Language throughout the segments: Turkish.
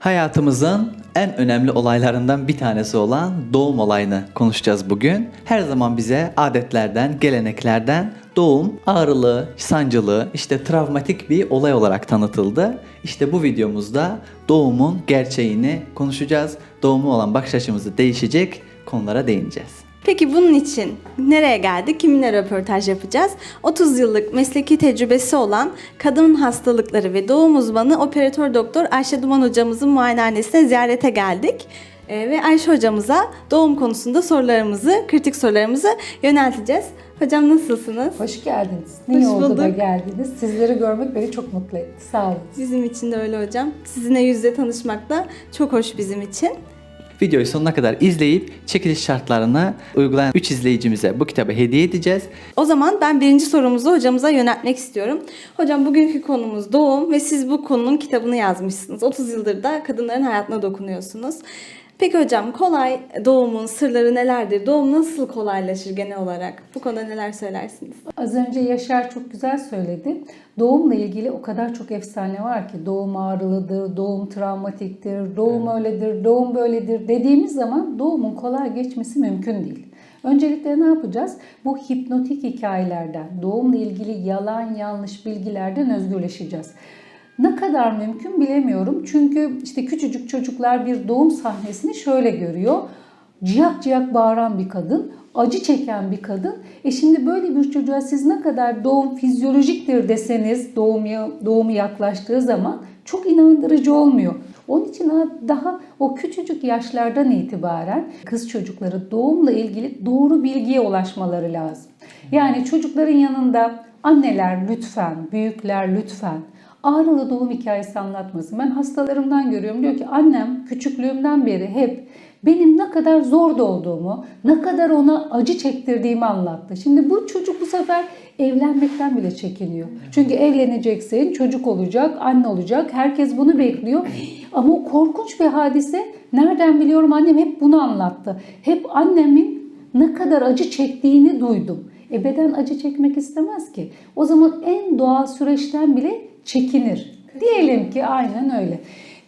Hayatımızın en önemli olaylarından bir tanesi olan doğum olayını konuşacağız bugün. Her zaman bize adetlerden, geleneklerden doğum ağrılı, sancılı, işte travmatik bir olay olarak tanıtıldı. İşte bu videomuzda doğumun gerçeğini konuşacağız. Doğumu olan bakış açımızı değişecek konulara değineceğiz. Peki bunun için nereye geldik? Kiminle röportaj yapacağız? 30 yıllık mesleki tecrübesi olan kadın hastalıkları ve doğum uzmanı operatör doktor Ayşe Duman hocamızın muayenehanesine ziyarete geldik. Ee, ve Ayşe hocamıza doğum konusunda sorularımızı, kritik sorularımızı yönelteceğiz. Hocam nasılsınız? Hoş geldiniz. Hoş Ne oldu da bulduk. geldiniz. Sizleri görmek beni çok mutlu etti. Sağ olun. Bizim için de öyle hocam. Sizinle yüzde tanışmak da çok hoş bizim için. Videoyu sonuna kadar izleyip çekiliş şartlarını uygulayan 3 izleyicimize bu kitabı hediye edeceğiz. O zaman ben birinci sorumuzu hocamıza yöneltmek istiyorum. Hocam bugünkü konumuz doğum ve siz bu konunun kitabını yazmışsınız. 30 yıldır da kadınların hayatına dokunuyorsunuz. Peki hocam kolay doğumun sırları nelerdir? Doğum nasıl kolaylaşır genel olarak? Bu konuda neler söylersiniz? Az önce Yaşar çok güzel söyledi. Doğumla ilgili o kadar çok efsane var ki doğum ağrılıdır, doğum travmatiktir, doğum öyledir, doğum böyledir dediğimiz zaman doğumun kolay geçmesi mümkün değil. Öncelikle ne yapacağız? Bu hipnotik hikayelerden, doğumla ilgili yalan yanlış bilgilerden özgürleşeceğiz. Ne kadar mümkün bilemiyorum. Çünkü işte küçücük çocuklar bir doğum sahnesini şöyle görüyor. Ciyak ciyak bağıran bir kadın, acı çeken bir kadın. E şimdi böyle bir çocuğa siz ne kadar doğum fizyolojiktir deseniz doğum doğumu yaklaştığı zaman çok inandırıcı olmuyor. Onun için daha o küçücük yaşlardan itibaren kız çocukları doğumla ilgili doğru bilgiye ulaşmaları lazım. Yani çocukların yanında anneler lütfen, büyükler lütfen ağrılı doğum hikayesi anlatmasın. Ben hastalarımdan görüyorum. Diyor ki annem küçüklüğümden beri hep benim ne kadar zor doğduğumu, ne kadar ona acı çektirdiğimi anlattı. Şimdi bu çocuk bu sefer evlenmekten bile çekiniyor. Çünkü evleneceksin, çocuk olacak, anne olacak. Herkes bunu bekliyor. Ama o korkunç bir hadise. Nereden biliyorum annem hep bunu anlattı. Hep annemin ne kadar acı çektiğini duydum. E beden acı çekmek istemez ki. O zaman en doğal süreçten bile çekinir. Diyelim ki aynen öyle.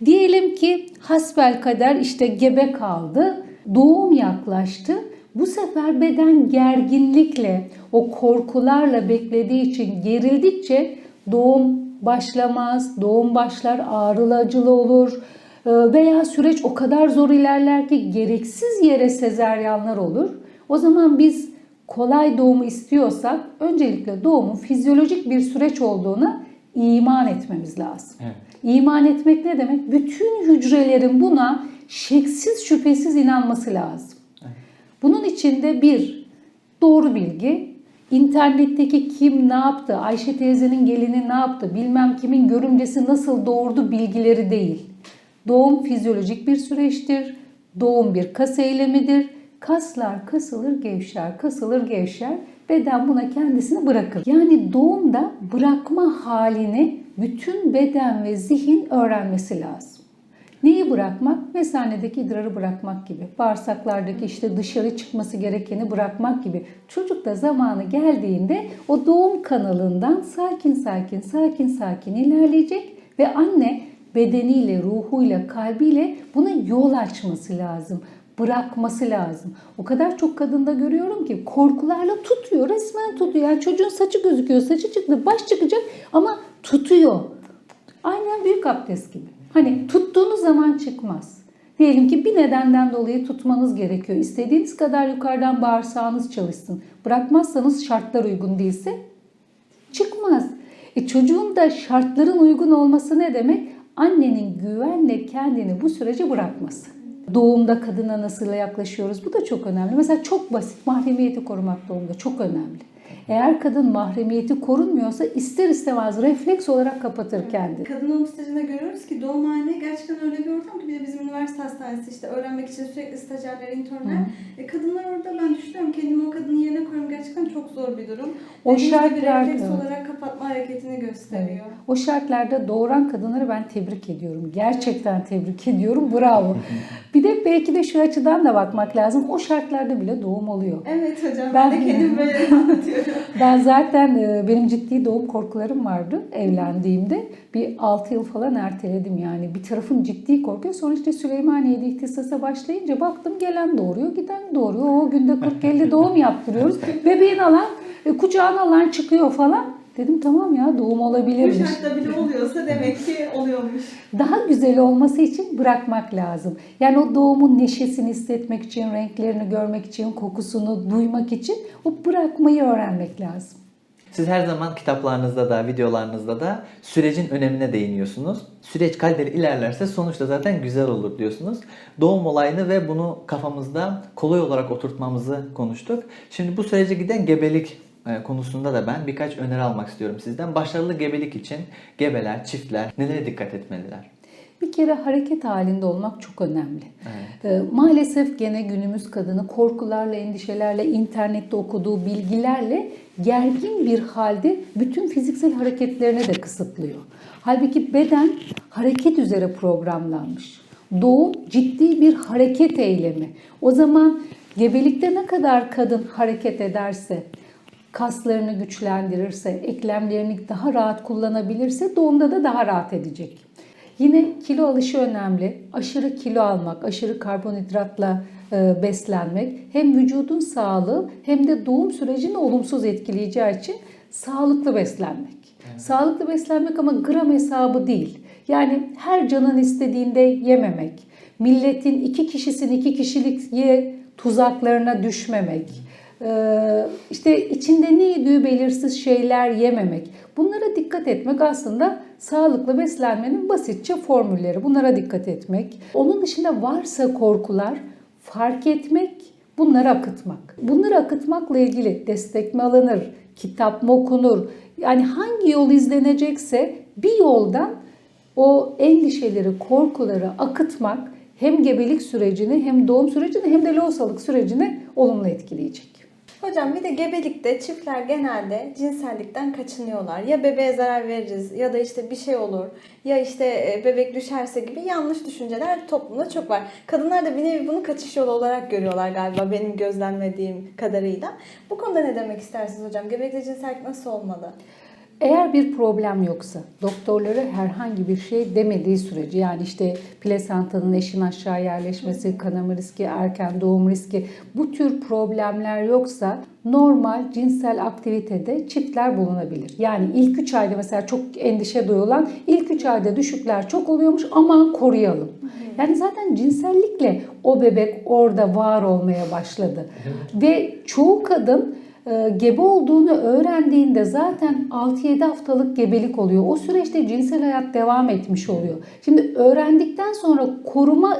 Diyelim ki hasbel kader işte gebe kaldı, doğum yaklaştı. Bu sefer beden gerginlikle, o korkularla beklediği için gerildikçe doğum başlamaz, doğum başlar ağrılı acılı olur Ee, veya süreç o kadar zor ilerler ki gereksiz yere sezeryanlar olur. O zaman biz kolay doğumu istiyorsak öncelikle doğumun fizyolojik bir süreç olduğuna iman etmemiz lazım. Evet. İman etmek ne demek? Bütün hücrelerin buna şeksiz şüphesiz inanması lazım. Bunun içinde bir doğru bilgi, internetteki kim ne yaptı, Ayşe teyzenin gelini ne yaptı, bilmem kimin görümcesi nasıl doğurdu bilgileri değil. Doğum fizyolojik bir süreçtir. Doğum bir kas eylemidir. Kaslar kasılır gevşer, kasılır gevşer. Beden buna kendisini bırakır. Yani doğumda bırakma halini bütün beden ve zihin öğrenmesi lazım. Neyi bırakmak? Mesanedeki idrarı bırakmak gibi. Bağırsaklardaki işte dışarı çıkması gerekeni bırakmak gibi. Çocuk da zamanı geldiğinde o doğum kanalından sakin sakin sakin sakin ilerleyecek ve anne bedeniyle, ruhuyla, kalbiyle buna yol açması lazım. Bırakması lazım. O kadar çok kadında görüyorum ki korkularla tutuyor, resmen tutuyor. Yani çocuğun saçı gözüküyor, saçı çıktı, baş çıkacak ama tutuyor. Aynen büyük abdest gibi. Hani tuttuğunuz zaman çıkmaz. Diyelim ki bir nedenden dolayı tutmanız gerekiyor. İstediğiniz kadar yukarıdan bağırsağınız çalışsın. Bırakmazsanız şartlar uygun değilse çıkmaz. E çocuğun da şartların uygun olması ne demek? Annenin güvenle kendini bu sürece bırakması. Doğumda kadına nasıl yaklaşıyoruz? Bu da çok önemli. Mesela çok basit mahremiyeti korumak doğumda çok önemli. Eğer kadın mahremiyeti korunmuyorsa ister istemez refleks olarak kapatır kendini. Kadın doğum stajında görüyoruz ki doğum hali gerçekten öyle bir ortam ki bir de bizim üniversite hastanesi işte öğrenmek için sürekli stajyerler, internler. E, kadınlar orada ben düşünüyorum kendimi o kadının yerine koyuyorum. Gerçekten çok zor bir durum. O gibi şartlarda- refleks olarak kapatma hareketini gösteriyor. O şartlarda doğuran kadınları ben tebrik ediyorum. Gerçekten tebrik ediyorum. Bravo. bir de belki de şu açıdan da bakmak lazım. O şartlarda bile doğum oluyor. Evet hocam ben, Ben- de kendimi böyle anlatıyorum. Ben zaten e, benim ciddi doğum korkularım vardı evlendiğimde. Bir 6 yıl falan erteledim yani. Bir tarafım ciddi korkuyor. Sonra işte Süleymaniye'de ihtisasa başlayınca baktım gelen doğuruyor, giden doğuruyor. O günde 40-50 doğum yaptırıyoruz. Bebeğin alan, e, kucağına alan çıkıyor falan. Dedim tamam ya doğum Bu olabilirmiş. şartta bile oluyorsa demek ki oluyormuş. Daha güzel olması için bırakmak lazım. Yani o doğumun neşesini hissetmek için, renklerini görmek için, kokusunu duymak için o bırakmayı öğrenmek lazım. Siz her zaman kitaplarınızda da, videolarınızda da sürecin önemine değiniyorsunuz. Süreç kaliteli ilerlerse sonuçta zaten güzel olur diyorsunuz. Doğum olayını ve bunu kafamızda kolay olarak oturtmamızı konuştuk. Şimdi bu sürece giden gebelik konusunda da ben birkaç öneri almak istiyorum sizden. Başarılı gebelik için gebeler, çiftler nelere dikkat etmeliler? Bir kere hareket halinde olmak çok önemli. Ee, Maalesef gene günümüz kadını korkularla, endişelerle, internette okuduğu bilgilerle gergin bir halde bütün fiziksel hareketlerini de kısıtlıyor. Halbuki beden hareket üzere programlanmış. Doğum ciddi bir hareket eylemi. O zaman gebelikte ne kadar kadın hareket ederse, kaslarını güçlendirirse, eklemlerini daha rahat kullanabilirse doğumda da daha rahat edecek. Yine kilo alışı önemli. Aşırı kilo almak, aşırı karbonhidratla e, beslenmek hem vücudun sağlığı hem de doğum sürecini olumsuz etkileyeceği için sağlıklı beslenmek. Sağlıklı beslenmek ama gram hesabı değil. Yani her canın istediğinde yememek. Milletin iki kişisin iki kişilik ye tuzaklarına düşmemek. Ee, işte içinde ne yediği belirsiz şeyler yememek. Bunlara dikkat etmek aslında sağlıklı beslenmenin basitçe formülleri. Bunlara dikkat etmek. Onun dışında varsa korkular fark etmek, bunları akıtmak. Bunları akıtmakla ilgili destek mi alınır, kitap mı okunur? Yani hangi yol izlenecekse bir yoldan o endişeleri, korkuları akıtmak hem gebelik sürecini hem doğum sürecini hem de lohusalık sürecini olumlu etkileyecek. Hocam bir de gebelikte çiftler genelde cinsellikten kaçınıyorlar. Ya bebeğe zarar veririz ya da işte bir şey olur ya işte e, bebek düşerse gibi yanlış düşünceler toplumda çok var. Kadınlar da bir nevi bunu kaçış yolu olarak görüyorlar galiba benim gözlemlediğim kadarıyla. Bu konuda ne demek istersiniz hocam? Gebelikte cinsellik nasıl olmalı? Eğer bir problem yoksa, doktorları herhangi bir şey demediği sürece yani işte plasentanın eşin aşağı yerleşmesi, kanama riski, erken doğum riski bu tür problemler yoksa normal cinsel aktivitede çiftler bulunabilir. Yani ilk 3 ayda mesela çok endişe duyulan ilk 3 ayda düşükler çok oluyormuş aman koruyalım. Yani zaten cinsellikle o bebek orada var olmaya başladı. Ve çoğu kadın gebe olduğunu öğrendiğinde zaten 6-7 haftalık gebelik oluyor. O süreçte cinsel hayat devam etmiş oluyor. Şimdi öğrendikten sonra koruma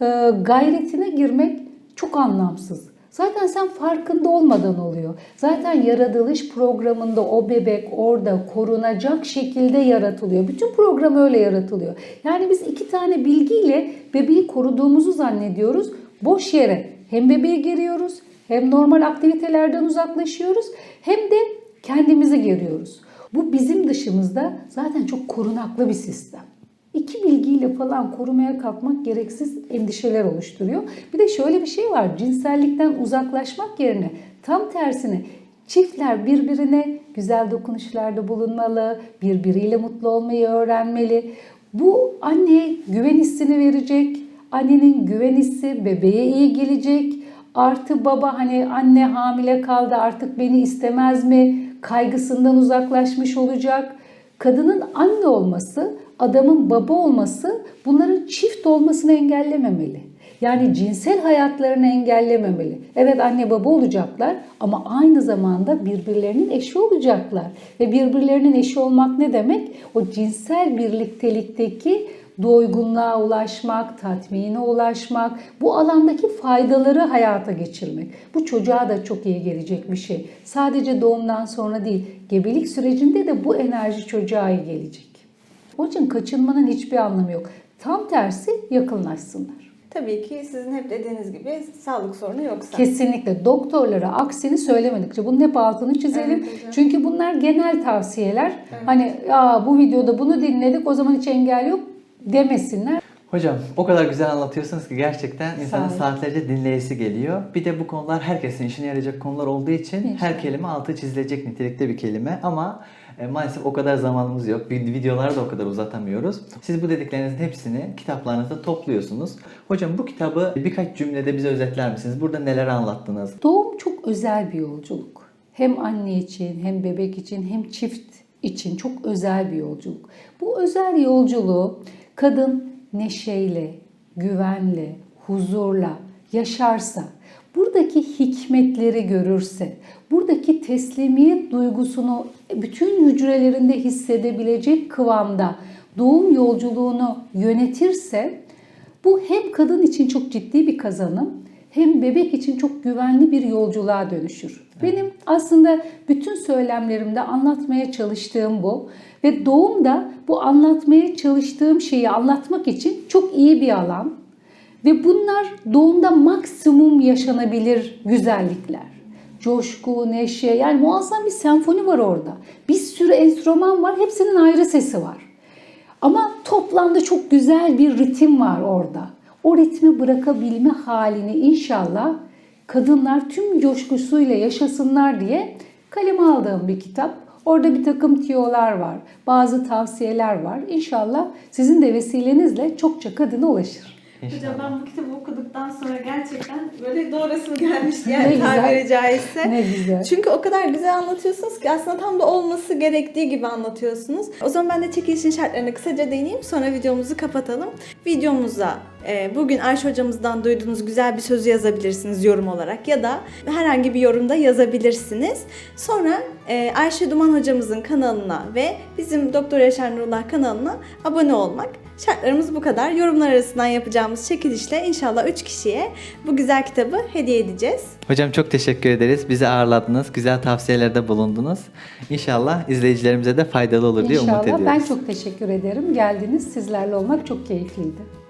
e, gayretine girmek çok anlamsız. Zaten sen farkında olmadan oluyor. Zaten yaratılış programında o bebek orada korunacak şekilde yaratılıyor. Bütün program öyle yaratılıyor. Yani biz iki tane bilgiyle bebeği koruduğumuzu zannediyoruz. Boş yere hem bebeği geriyoruz hem normal aktivitelerden uzaklaşıyoruz hem de kendimizi geriyoruz. Bu bizim dışımızda zaten çok korunaklı bir sistem. İki bilgiyle falan korumaya kalkmak gereksiz endişeler oluşturuyor. Bir de şöyle bir şey var. Cinsellikten uzaklaşmak yerine tam tersine çiftler birbirine güzel dokunuşlarda bulunmalı, birbiriyle mutlu olmayı öğrenmeli. Bu anneye güven hissini verecek. Annenin güven hissi bebeğe iyi gelecek. Artı baba hani anne hamile kaldı artık beni istemez mi kaygısından uzaklaşmış olacak. Kadının anne olması, adamın baba olması bunların çift olmasını engellememeli. Yani cinsel hayatlarını engellememeli. Evet anne baba olacaklar ama aynı zamanda birbirlerinin eşi olacaklar. Ve birbirlerinin eşi olmak ne demek? O cinsel birliktelikteki doygunluğa ulaşmak, tatmine ulaşmak, bu alandaki faydaları hayata geçirmek. Bu çocuğa da çok iyi gelecek bir şey. Sadece doğumdan sonra değil, gebelik sürecinde de bu enerji çocuğa iyi gelecek. Onun için kaçınmanın hiçbir anlamı yok. Tam tersi yakınlaşsınlar. Tabii ki sizin hep dediğiniz gibi sağlık sorunu yoksa. Kesinlikle doktorlara aksini söylemedikçe bunun hep altını çizelim. Evet hocam. Çünkü bunlar genel tavsiyeler. Hani ya bu videoda bunu dinledik o zaman hiç engel yok demesinler. Hocam o kadar güzel anlatıyorsunuz ki gerçekten insanın saatlerce dinleyesi geliyor. Bir de bu konular herkesin işine yarayacak konular olduğu için İnşallah. her kelime altı çizilecek nitelikte bir kelime ama e, maalesef o kadar zamanımız yok. Vid- Videoları da o kadar uzatamıyoruz. Siz bu dediklerinizin hepsini kitaplarınızda topluyorsunuz. Hocam bu kitabı birkaç cümlede bize özetler misiniz? Burada neler anlattınız? Doğum çok özel bir yolculuk. Hem anne için, hem bebek için, hem çift için çok özel bir yolculuk. Bu özel yolculuğu kadın neşeyle, güvenle, huzurla yaşarsa, buradaki hikmetleri görürse, buradaki teslimiyet duygusunu bütün hücrelerinde hissedebilecek kıvamda doğum yolculuğunu yönetirse bu hem kadın için çok ciddi bir kazanım hem bebek için çok güvenli bir yolculuğa dönüşür. Benim aslında bütün söylemlerimde anlatmaya çalıştığım bu ve doğum da bu anlatmaya çalıştığım şeyi anlatmak için çok iyi bir alan ve bunlar doğumda maksimum yaşanabilir güzellikler. Coşku, neşe yani muazzam bir senfoni var orada. Bir sürü enstrüman var, hepsinin ayrı sesi var. Ama toplamda çok güzel bir ritim var orada. O ritmi bırakabilme halini inşallah kadınlar tüm coşkusuyla yaşasınlar diye kaleme aldığım bir kitap. Orada bir takım tiyolar var, bazı tavsiyeler var. İnşallah sizin de vesilenizle çokça kadına ulaşır. Hocam ben bu kitabı okuduktan sonra gerçekten böyle doğrasım gelmişti Ne yani tabiri caizse. Ne güzel. Çünkü o kadar güzel anlatıyorsunuz ki aslında tam da olması gerektiği gibi anlatıyorsunuz. O zaman ben de çekilişin şartlarına kısaca değineyim sonra videomuzu kapatalım. Videomuza e, bugün Ayşe hocamızdan duyduğunuz güzel bir sözü yazabilirsiniz yorum olarak ya da herhangi bir yorumda yazabilirsiniz. Sonra e, Ayşe Duman hocamızın kanalına ve bizim Doktor Yaşar Nurullah kanalına abone olmak. Şartlarımız bu kadar. Yorumlar arasından yapacağımız çekilişle inşallah 3 kişiye bu güzel kitabı hediye edeceğiz. Hocam çok teşekkür ederiz. Bizi ağırladınız. Güzel tavsiyelerde bulundunuz. İnşallah izleyicilerimize de faydalı olur diye umut İnşallah. ediyoruz. Ben çok teşekkür ederim. Geldiniz. Sizlerle olmak çok keyifliydi.